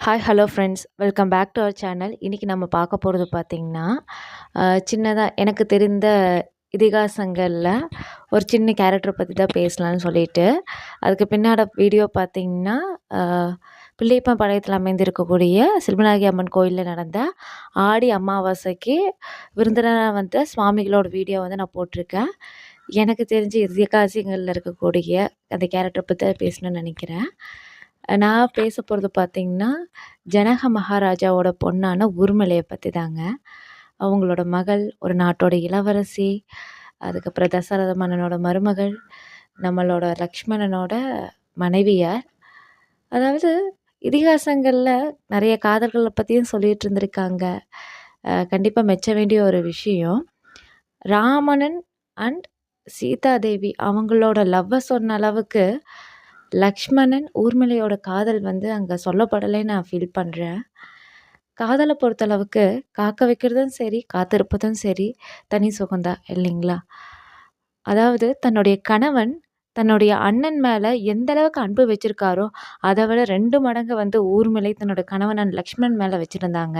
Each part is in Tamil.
Hi hello friends welcome back to our channel இன்றைக்கி நம்ம பார்க்க போகிறது பார்த்திங்கன்னா சின்னதாக எனக்கு தெரிந்த இதிகாசங்களில் ஒரு சின்ன கேரக்டரை பற்றி தான் பேசலான்னு சொல்லிட்டு அதுக்கு பின்னாடி வீடியோ பார்த்திங்கன்னா பிள்ளைப்பன் பாளையத்தில் அமைந்திருக்கக்கூடிய சில்மநாயகி அம்மன் கோயிலில் நடந்த ஆடி அமாவாசைக்கு விருந்தினராக வந்த சுவாமிகளோட வீடியோ வந்து நான் போட்டிருக்கேன். எனக்கு தெரிஞ்ச இதிகாசங்களில் இருக்கக்கூடிய அந்த கேரக்டரை பற்றி தான் பேசணும்னு நினைக்கிறேன். நான் பேச போகிறது பார்த்திங்கன்னா ஜனக மகாராஜாவோட பொண்ணான ஊர்மிளையை பற்றி தாங்க அவங்களோட மகள் ஒரு நாட்டோட இளவரசி அதுக்கப்புறம் தசரத மன்னனோட மருமகள் நம்மளோட லக்ஷ்மணனோட மனைவியார். அதாவது இதிகாசங்களில் நிறைய காதல்களை பற்றியும் சொல்லிகிட்டு இருந்திருக்காங்க. கண்டிப்பாக மெச்ச வேண்டிய ஒரு விஷயம். ராமணன் அண்ட் சீதாதேவி அவங்களோட லவ்வை சொன்ன அளவுக்கு லக்ஷ்மணன் ஊர்மிளையோட காதல் வந்து அங்கே சொல்லப்படலை நான் ஃபீல் பண்ணுறேன் காதலை பொறுத்தளவுக்கு காக்க வைக்கிறதும் சரி காத்திருப்பதும் சரி தனி சுகந்தான் இல்லைங்களா? அதாவது தன்னுடைய கணவன் தன்னுடைய அண்ணன் மேலே எந்த அளவுக்கு அன்பு வச்சுருக்காரோ அதை விட ரெண்டு மடங்கு வந்து ஊர்மிளை தன்னோட கணவன் லக்ஷ்மணன் மேலே வச்சுருந்தாங்க.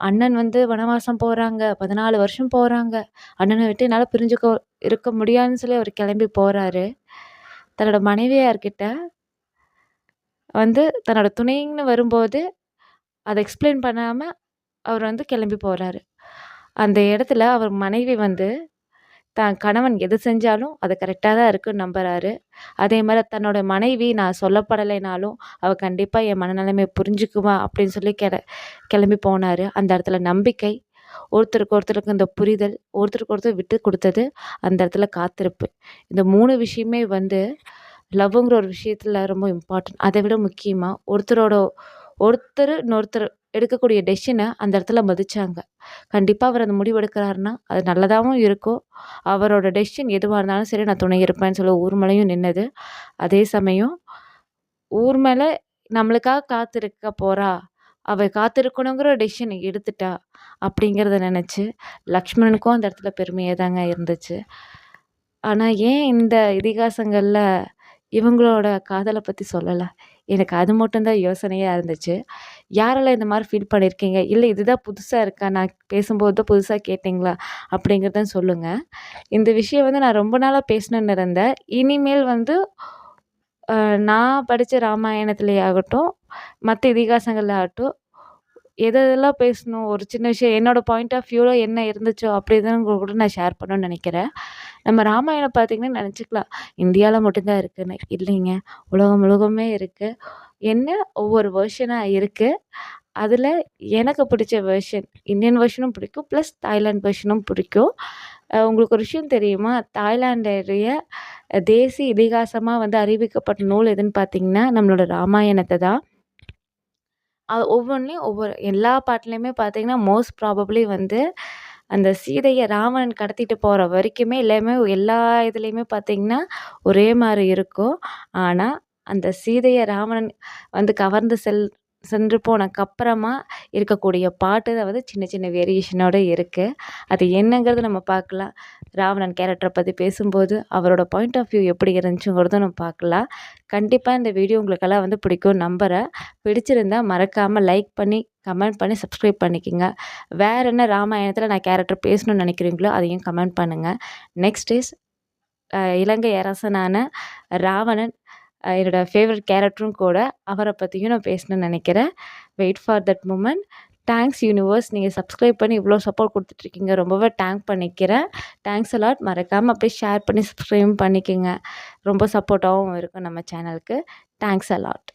அண்ணன் வந்து வனவாசம் போகிறாங்க பதினாலு வருஷம் போகிறாங்க அண்ணனை விட்டு என்னால் பிரிஞ்சுக்க இருக்க முடியாதுன்னு சொல்லி அவர் கிளம்பி போகிறாரு தன்னோட மனைவியார்கிட்ட வந்து தன்னோட துணைன்னு வரும்போது அதை எக்ஸ்பிளைன் பண்ணாமல் அவர் வந்து கிளம்பி போகிறாரு அந்த இடத்துல அவர் மனைவி வந்து தான் கணவன் எது செஞ்சாலும் அது கரெக்டாக தான் இருக்குன்னு நம்புகிறாரு அதே மாதிரி தன்னோட மனைவி நான் சொல்லப்படலைனாலும் அவள் கண்டிப்பாக என் மனநிலைமை புரிஞ்சுக்குவா அப்படின்னு சொல்லி கிள கிளம்பி போனார். அந்த இடத்துல நம்பிக்கை ஒருத்தருக்கு ஒருத்தருக்கு இந்த புரிதல் ஒருத்தருக்கு ஒருத்தர் விட்டு கொடுத்தது அந்த இடத்துல காத்திருப்பு. இந்த மூணு விஷயமே வந்து லவ்ங்கிற ஒரு விஷயத்தில் ரொம்ப இம்பார்ட்டன்ட் அதை விட முக்கியமாக ஒருத்தரோட ஒருத்தர் இன்னொருத்தர் எடுக்கக்கூடிய டெசிஷனை அந்த இடத்துல மதித்தாங்க கண்டிப்பாக அவர் அந்த முடிவு எடுக்கிறாருன்னா அது நல்லதாகவும் இருக்கும். அவரோட டெசிஷன் எதுவாக இருந்தாலும் சரி நான் துணை இருப்பேன்னு சொல்ல ஊர்மலையும் நின்னது. அதே சமயம் ஊர்மலை நம்மளுக்காக காத்திருக்க போகிறா அவள் காத்திருக்கணுங்கிற டெசிஷன் எடுத்துட்டா அப்படிங்கிறத நினச்சி லக்ஷ்மணனுக்கும் அந்த இடத்துல பெருமையாக தாங்க இருந்துச்சு. ஆனால் ஏன் இந்த இதிகாசங்களில் இவங்களோட காதலை பற்றி சொல்லலை? எனக்கு அது மட்டும்தான் யோசனையாக இருந்துச்சு. யாரெல்லாம் இந்த மாதிரி ஃபீல் பண்ணியிருக்கீங்க இல்லை இதுதான் புதுசாக இருக்கா? நான் பேசும்போது தான் புதுசாக கேட்டிங்களா? அப்படிங்கிறத சொல்லுங்கள் இந்த விஷயம் வந்து நான் ரொம்ப நாளாக பேசணுன்னு இருந்தேன். இனிமேல் வந்து நான் படித்த ராமாயணத்துலேயே ஆகட்டும் மற்ற இதிகாசங்களில் ஆகட்டும் எது எதெல்லாம் பேசணும் ஒரு சின்ன விஷயம் என்னோடய பாயிண்ட் ஆஃப் வியூவில் என்ன இருந்துச்சோ அப்படி தான் கூட நான் ஷேர் பண்ணணும்னு நினைக்கிறேன். நம்ம ராமாயணம் பார்த்திங்கன்னா நினச்சிக்கலாம். இந்தியாவில் மட்டும்தான் இருக்குதுன்னு இல்லைங்க. உலகம் உலகமே இருக்குது என்ன ஒவ்வொரு வேர்ஷனாக இருக்குது அதில் எனக்கு பிடிச்ச வேர்ஷன் இந்தியன் வேர்ஷனும் பிடிக்கும். ப்ளஸ் தாய்லாண்ட் வேர்ஷனும் பிடிக்கும். உங்களுக்கு ஒரு விஷயம் தெரியுமா? தாய்லாண்டுடைய தேசிய இதிகாசமாக வந்து அறிவிக்கப்பட்ட நூல் எதுன்னு பார்த்திங்கன்னா நம்மளோட ராமாயணத்தை தான். அது ஒவ்வொன்றிலையும் ஒவ்வொரு எல்லா பாட்டுலேயுமே பார்த்தீங்கன்னா மோஸ்ட் ப்ராபப்ளி வந்து அந்த சீதையை ராவணன் கடத்திட்டு போகிற வரைக்குமே எல்லாமே எல்லா இதுலேயுமே பார்த்தீங்கன்னா ஒரே மாதிரி இருக்கும். ஆனால் அந்த சீதையை ராவணன் வந்து கவர்ந்து செல் சென்று போனக்கப்புறமா இருக்கக்கூடிய பாட்டு தான் வந்து சின்ன சின்ன வேரியேஷனோடு இருக்குது அது என்னங்கிறது நம்ம பார்க்கலாம். ராவணன் கேரக்டரை பற்றி பேசும்போது அவரோட பாயிண்ட் ஆஃப் வியூ எப்படி இருந்துச்சுங்கிறதும் நம்ம பார்க்கலாம். கண்டிப்பாக இந்த வீடியோ உங்களுக்கெல்லாம் வந்து பிடிக்கும் நம்புகிறேன் பிடிச்சிருந்தால் மறக்காமல் லைக் பண்ணி கமெண்ட் பண்ணி சப்ஸ்கிரைப் பண்ணிக்கோங்க. வேறு என்ன ராமாயணத்தில் நான் கேரக்டர் பேசணும்னு நினைக்கிறீங்களோ அதையும் கமெண்ட் பண்ணுங்கள் நெக்ஸ்ட் இஸ் இலங்கை அரசனான ராவணன் என்னோடய ஃபேவரட் கேரக்டரும் கூட அவரை பற்றியும் நான் பேசணும்னு நினைக்கிறேன். Wait for that moment thanks universe நீங்கள் சப்ஸ்கிரைப் பண்ணி இவ்வளோ சப்போர்ட் கொடுத்துட்ருக்கீங்க. ரொம்பவே தேங்க் பண்ணிக்கிறேன். தேங்க்ஸ் அலாட் மறக்காமல் அப்படியே ஷேர் பண்ணி சப்ஸ்கிரைப் பண்ணிக்கோங்க. ரொம்ப சப்போர்ட்டாகவும் இருக்கும் நம்ம சேனலுக்கு தேங்க்ஸ் அலாட்